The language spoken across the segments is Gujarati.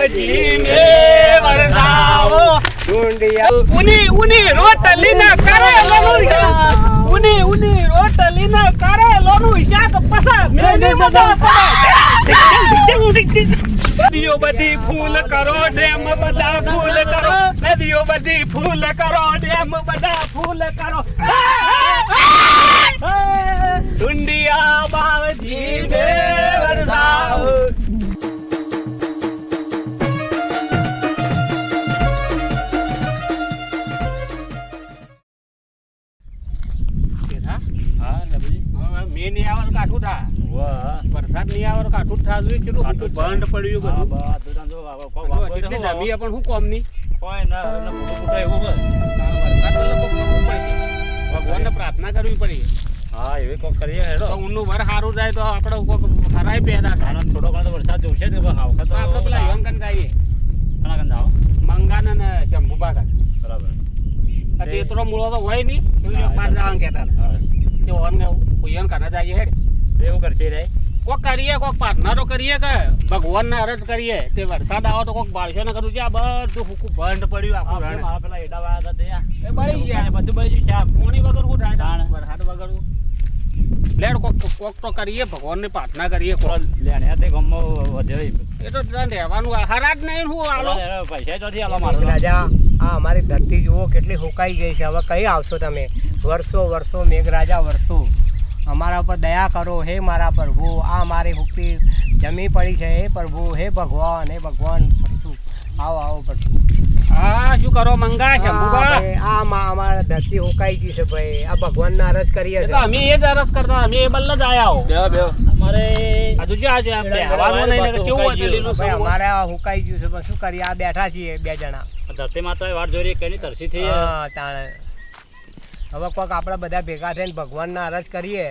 બાવજી મે વરસાવો. ઢૂંઢિયા ઉની ઉની રોટલીના કરેલોનું શાક ઉની ઉની રોટલીના કરેલોનું શાક પસા મેની મજા નદીઓ બધી ફૂલ કરો ડેમ બધા ફૂલ કરો. નદીઓ બધી ફૂલ કરો ડેમ બધા ફૂલ કરો. ઢુંડિયા એ નહીં આવે કાઠું થા. વરસાદ નહીં આવે કાઠું થા જોઈએ કેટલું બંધ પડ્યું પણ શું કોમ ભગવાનને પ્રાર્થના કરવી પડી. હા એવી કરીએ હેડો. સારું જાય તો આપણે કોક ખરાય થોડો ઘણો વરસાદ જોશે ને હાવ તો આપણે પેલા યંગ કન જાઓ. મંગાના ને શંભુબા બરાબર. તેતરો મૂળો તો હોય નહીં પાંચ જવાનું કહેતા હતા. હા ઓન ને ઉયન કાના જઈએ હેડ. એવું કરશે રે. કોક કરીએ કોક તો કરીએ કે ભગવાનને અરજ કરીએ? તે વરસાદ આવો તો કોક બાળશો ને કરું છે? આ બધું હુકું બંધ પડ્યું આખું રણ. મારા પેલા એડા વાયા હતા આ. એ બળી ગયા. બધું બળી ગયું છે. પાણી વગર હું થાય વરસાદ વગર? લેડ કોક કોક તો કરીએ ભગવાનની પ્રાર્થના કરીએ કોક. લેણ્યા તે ગમો વધે. એ તો ત્યાં રહેવાનું હરાજ નહીં હું આલો? પૈસા ચોથી આલો મારો રાજા આ અમારી ધરતી જુઓ કેટલી હુકાઈ ગઈ છે. હવે કઈ આવશો તમે? વર્ષો વર્ષો મેઘરાજા વર્ષો. અમારા પર દયા કરો હે મારા પ્રભુ. આ મારી હુકતી જમી પડી છે હે પ્રભુ. હે ભગવાન હે ભગવાન. પ્રભુ આવો આવો પ્રભુ હા શું કરો મંગા છે ભાઈ, આ મા- અમારા ધરતી હોકાઈ ગઈ છે ભાઈ. આ ભગવાનના અરજ કરીએ તો અમે એ જ અરજ કરતા અમે એ બલ્લ જ આયા હો. અમારે હજુ જો આજે આ બેહવાનું નહીં કે કેવું હતું લીલું ભાઈ અમારે આ હુકાઈ ગયું છે પણ શું કરીએ? આ બેઠા છીએ બે જણા. ધરતી માતા વાટ જોઈ રહી ની તરસી થઈ હા તાણે. હવે કોક આપણે બધા ભેગા થઈને ભગવાનના અરજ કરીએ.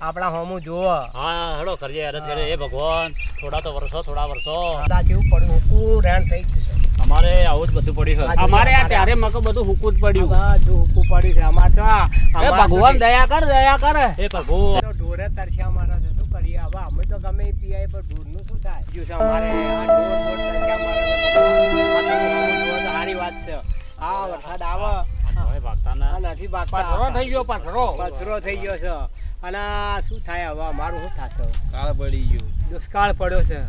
આપણા હોમું જુઓ. હા હેડો કરીએ અરજ કરીએ. એ ભગવાન થોડા તો વર્ષો થોડા વર્ષો. કદાચ એવું પડ્યું હુકું રેણ થઈ ગયું છે. અમારે આવું જ બધું પડ્યું છે. અમારે આ ત્યારે મકો બધું હુકું જ પડ્યું. આ બધું હુકું પડ્યું છે. અમાર તો એ ભગવાન દયા કર દયા કર. એ ભગવાન. ઢોરે તરસ્યા અમારા છે. શું કરીએ? હવે અમે તો ગમે એ પીએ પણ ઢોરનું શું થાય? જો છે અમારે આ ઢોર ઢોર તરસ્યા અમારા છે. આ સારી વાત છે. આ વરસાદ આવે. આ નથી પથરો થઈ ગયો પથરો. કચરો થઈ ગયો છે. અને શું થાય હવે? અમારું શું થશે? કાળ પડી ગયો. દુષ્કાળ પડ્યો છે.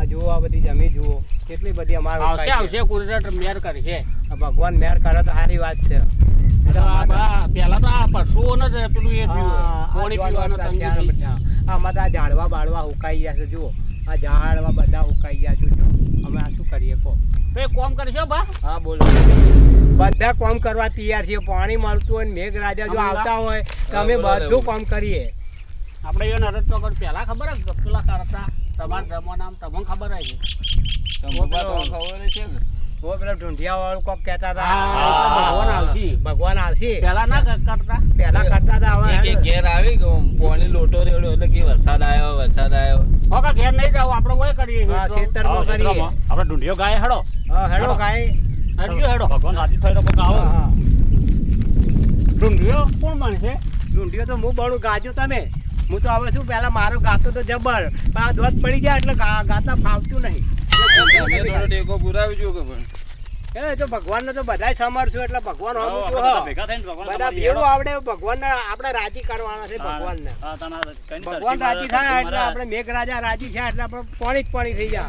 આ જુઓ આ બધી જમીન જુઓ. કેટલી બધી અમારું આવશે આવશે કુદરત મેર કરશે. ભગવાન મેર કરે તો સારી વાત છે. આ બા- પેલા તો આ પશુઓને જ પેલું એ પાણી પીવાનું. આમાં તો આ ઝાડવા બાળવા હુકાઈ ગયા છે. જુઓ આ ઝાડવા બધા હુકાઈ ગયા છે. અમે આ શું કરીએ કહો? તો એક કામ કરશો બા. હા બોલો. બધા કોમ કરવા તૈયાર છે પાણી મળતું હોય ને મેઘરાજા જો આવતા હોય તો અમે બધું કોમ કરીએ. આપણે એ નરદ તો કર પેલા ખબર જ પેલા કરતા તમારા નામ તમને ખબર જ છે ઓ પેલા ઢૂંઢિયા વાળું કોક કહેતા હતા. ભગવાન આવશે. ભગવાન આવશે પેલા ના કરતા. પહેલા કરતા હતા હવે ઘેર આવી ગયો. પાણી લોટો રેડ્યો એટલે કે વરસાદ આવ્યો વરસાદ આવ્યો હોકા ઘેર નહીં જાવ આપણે કોઈ કરીએ. હા, આપણે ઢુંઢિયો ગાય હેડો. હા હેડો ગાય. હરજો હેડો. ભગવાન રાજી થાય કોક આવો. હા, હા. કોણ બનશે ઢુંઢિયો તો હું બણું ગાજો તમે. હું તો હવે શું પેલા મારો ગાતો તો જબર. પણ આ ધોધ પડી ગયા એટલે ગાતા ફાવતું નહીં. થોડો તો ભગવાન ને તો બધાય સમર એટલે ભગવાન ભેગા બધા ભેળું આવડે ભગવાન ને આપણે રાજી કરવાના છે ભગવાન ને ભગવાન રાજી થાય એટલે આપણે મેઘ રાજા રાજી થયા એટલે આપણે પાણી જ પાણી થઈ જાય.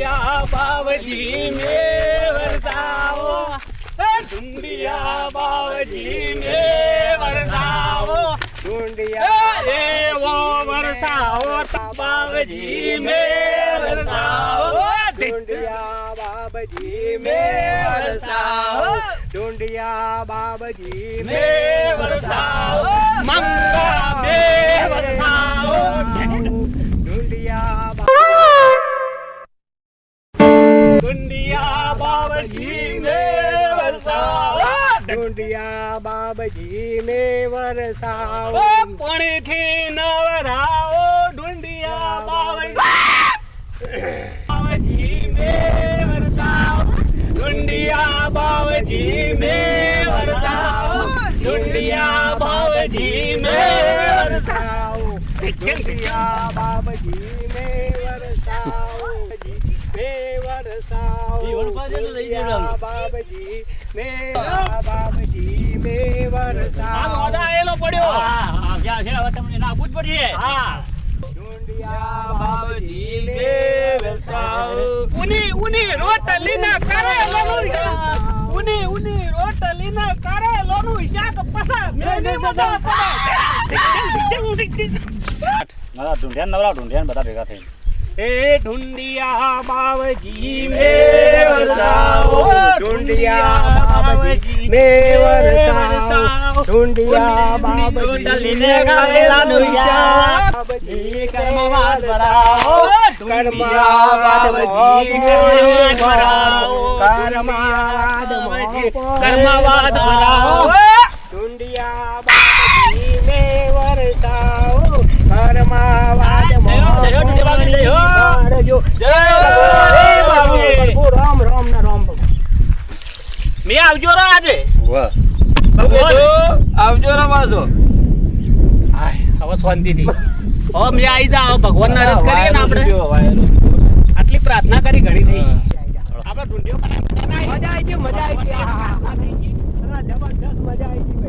ઢુંડિયા બાવજી મે વરસાવો. ડુંડિયા બાવજી મે વરસાવો. ઢૂંઢિયા એવો વરસાવો બાવજી મે વરસાવો. ડુંડિયા બાબજી મે વરસાવો. ડુંડિયા બાબજી મે વરસાવો. ઢૂંઢિયા બાબજી ને વરસાવ. ઓ પાણીથી નવરાવો ઢુંડિયા બાવજી બાવજી મે વરસાવ. ઢુંડિયા બાવજી મે વરસાવ. ઢુંડિયા બાવજી મે વરસાવ. ઢૂંઢિયા બાબજી ને વરસાવ. બાબજી બાબજી તમને નાખવું જ પડશે હા. ઢૂંઢિયા બાબજી ને વરસાવ ઉની ઉની રોટલી ના કરેલોનું શાક ઉની ઉની રોટલી ના કરેલોનું શાક પસા મેની મજા પડે નવરા ઢૂંઢ્યા નવરા ઢૂંઢ્યા બધા ભેગા થઈને. એ ઢુંડિયા બાવજી મે વરસાવો. ઢુંડિયા બાબજી મે વરસાવો. ઢુંડિયા બાબજી ડલીને ગાવેલાનું નુયા બાબજી કર્મવાદ વરાવો કર્મવાદ બાબજી મે વરાવો કર્મવાદ કર્મવાદ ભરાવો ઢૂંઢિયા બાબજી ને વરસાવ કર્મવાદ જયો, જયો, ઢૂંઢિયા બાબજી, જયો. કરજો. જય બાબજી. પ્રભુ રામ રામ ને રામ ભગવાન મે આવજો રો આજે. આવજો રો પાછો. હવે શાંતિથી. હવે મેં આવી જા ભગવાન ના રજ કરીએ ને આપણે. આટલી પ્રાર્થના કરી ઘણી થઈ. આપણે ઢૂંઢ્યો મજા આવી. ગઈ મજા આવી ગઈ. જબરજસ્ત મજા આવી ગઈ.